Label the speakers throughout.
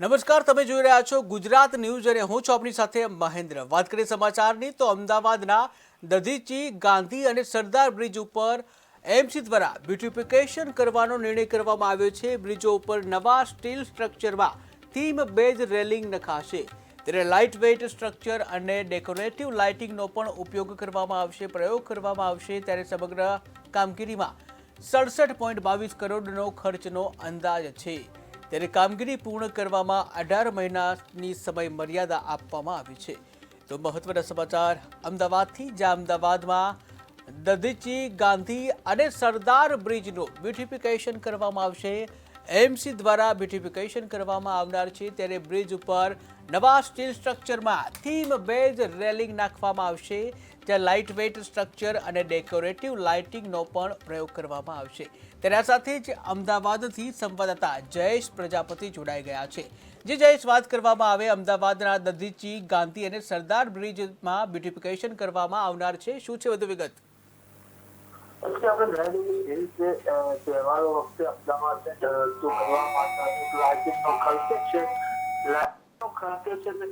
Speaker 1: નમસ્કાર, તમે જોઈ રહ્યા છો ગુજરાત ન્યૂઝ અને હું છું આપની સાથે મહેન્દ્ર. વાત કરીએ સમાચારની તો અમદાવાદના દધીચી ગાંધી અને સરદાર બ્રિજ ઉપર એમસી દ્વારા બ્યુટિફિકેશન કરવાનો નિર્ણય કરવામાં આવ્યો છે. બ્રિજો ઉપર નવા સ્ટીલ સ્ટ્રક્ચરમાં થીમ બેઝ રેલિંગ નખાશે. ત્યારે લાઇટ વેઇટ સ્ટ્રક્ચર અને ડેકોરેટિવ લાઇટિંગનો પણ ઉપયોગ કરવામાં આવશે, પ્રયોગ કરવામાં આવશે. ત્યારે સમગ્ર કામગીરીમાં સડસઠ પોઈન્ટ બાવીસ કરોડનો ખર્ચનો અંદાજ છે. ત્યારે કામગીરી પૂર્ણ કરવામાં અઢાર મહિનાની સમય મર્યાદા આપવામાં આવી છે. તો મહત્વના સમાચાર, અમદાવાદથી, જ્યાં અમદાવાદમાં દધીચી ગાંધી અને સરદાર બ્રિજનું બ્યુટિફિકેશન કરવામાં આવશે. એમસી દ્વારા બ્યુટિફિકેશન કરવામાં આવનાર છે. ત્યારે બ્રિજ ઉપર નવા સ્ટીલ સ્ટ્રક્ચરમાં થીમ બેઝ રેલિંગ નાખવામાં આવશે. ત્યાં લાઇટ વેઇટ સ્ટ્રક્ચર અને ડેકોરેટિવ લાઇટિંગનો પણ પ્રયોગ કરવામાં આવશે. તેના સાથે જ અમદાવાદથી સંવાદદાતા જયેશ પ્રજાપતિ જોડાઈ ગયા છે. જે જયેશ, વાત કરવામાં આવે અમદાવાદના દધીચી, ગાંધી અને સરદાર બ્રિજમાં બ્યુટિફિકેશન કરવામાં આવનાર છે. શું છે વધુ વિગત?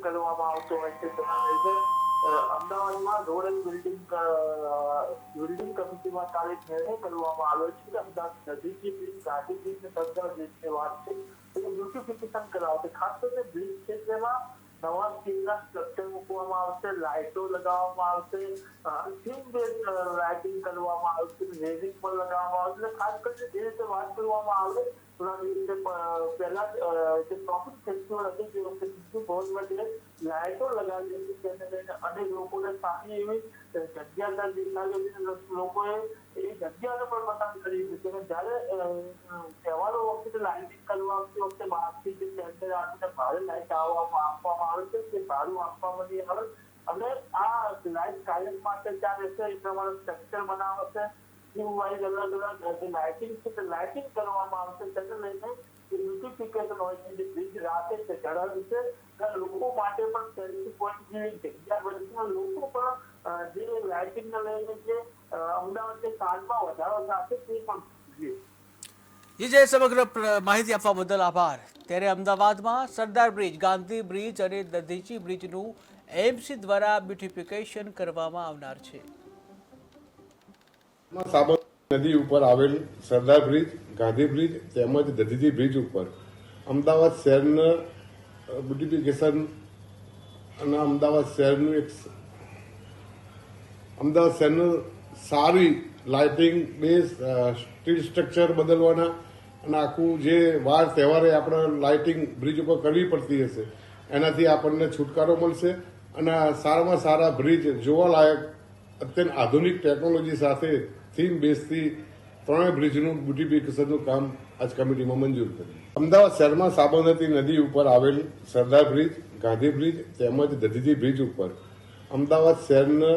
Speaker 2: કરવામાં આવતો હોય છે અમદાવાદમાં રોડ એન્ડ બિલ્ડિંગ બિલ્ડિંગ કમિટીમાં કાલે નિર્ણય કરવામાં આવ્યો છે કે અમદાવાદ નજીકની બ્રિજ ગાંધીજી બ્રિજ ને સરદાર બ્રિજની વાત છે એટલે બ્યુટિફિકેશન કરાવશે. ખાસ કરીને બ્રિજ તેમાં નવા સ્ટીલના સ્ટ્રક્ચર મૂકવામાં આવશે લાઇટો લગાવવામાં આવશે થીમ બેઝ લાઇટિંગ કરવામાં આવશે મ્યુઝિક પણ લગાવવામાં આવશે. ખાસ કરીને જે રીતે વાત કરવામાં આવે પહેલા જે તે વખતે લાઇટો લગાવી હતી, તેને અનેક લોકોને સારી એવી જગ્યા લોકોએ એ જગ્યાને પણ પસંદ કરી હતી. અને જ્યારે તહેવારો વખતે લાઇટિંગ કરવા આવતી વખતે બહારથી આપીને ભાડે આવવામાં આપવામાં આવે છે તે ભાડું આપવામાં આવે. અને આ લાઈટ કાયમ માટે ત્યાં રહેશે, એ પ્રમાણે સ્ટ્રક્ચર થીમ વાઇઝ અલગ અલગ જે લાઇટિંગ છે તે લાઇટિંગ કરવામાં આવશે. તેને લઈને બ્યુટિફિકેશન હોય છે, જે બ્રિજ રાતે છે ઝળહળશે છે લોકો માટે પણ સેલ્ફી પોઈન્ટ જેવી જગ્યા અને લોકો પણ જે જે લાઇટિંગને લઈને જે અમદાવાદ જે સાંજમાં વધારો થશે તે પણ
Speaker 1: જી સમગ્ર માહિતી આપવા બદલ આભાર. ત્યારે અમદાવાદમાં સરદાર બ્રિજ, ગાંધી બ્રિજ અને દધીચી બ્રિજનું એમસી દ્વારા બ્યુટિફિકેશન કરવામાં આવનાર છે.
Speaker 3: નદી ઉપર આવેલ સરદાર બ્રિજ, ગાંધી બ્રિજ તેમજ દધીજી બ્રિજ ઉપર. અમદાવાદ શહેરના બ્યુટિફિકેશન અને અમદાવાદ શહેરનું એક અમદાવાદ શહેરનું સારી લાઇટિંગ, બેઝ સ્ટીલ સ્ટ્રક્ચર બદલવાના અને આખું જે વાર, તહેવારે આપણે લાઇટિંગ બ્રિજ ઉપર કરવી પડતી હશે, એનાથી આપણને છુટકારો મળશે અને સારામાં સારા બ્રિજ જોવાલાયક અત્યંત આધુનિક ટેકનોલોજી સાથે થીમ બેઝથી ત્રણેય બ્રિજનું બ્યુટિફિકેશનનું કામ આજ કમિટીમાં મંજૂર કર્યું. અમદાવાદ શહેરમાં સાબરમતી નદી ઉપર આવેલ સરદાર બ્રિજ, ગાંધી બ્રિજ તેમજ દધીજી બ્રિજ ઉપર. અમદાવાદ શહેરના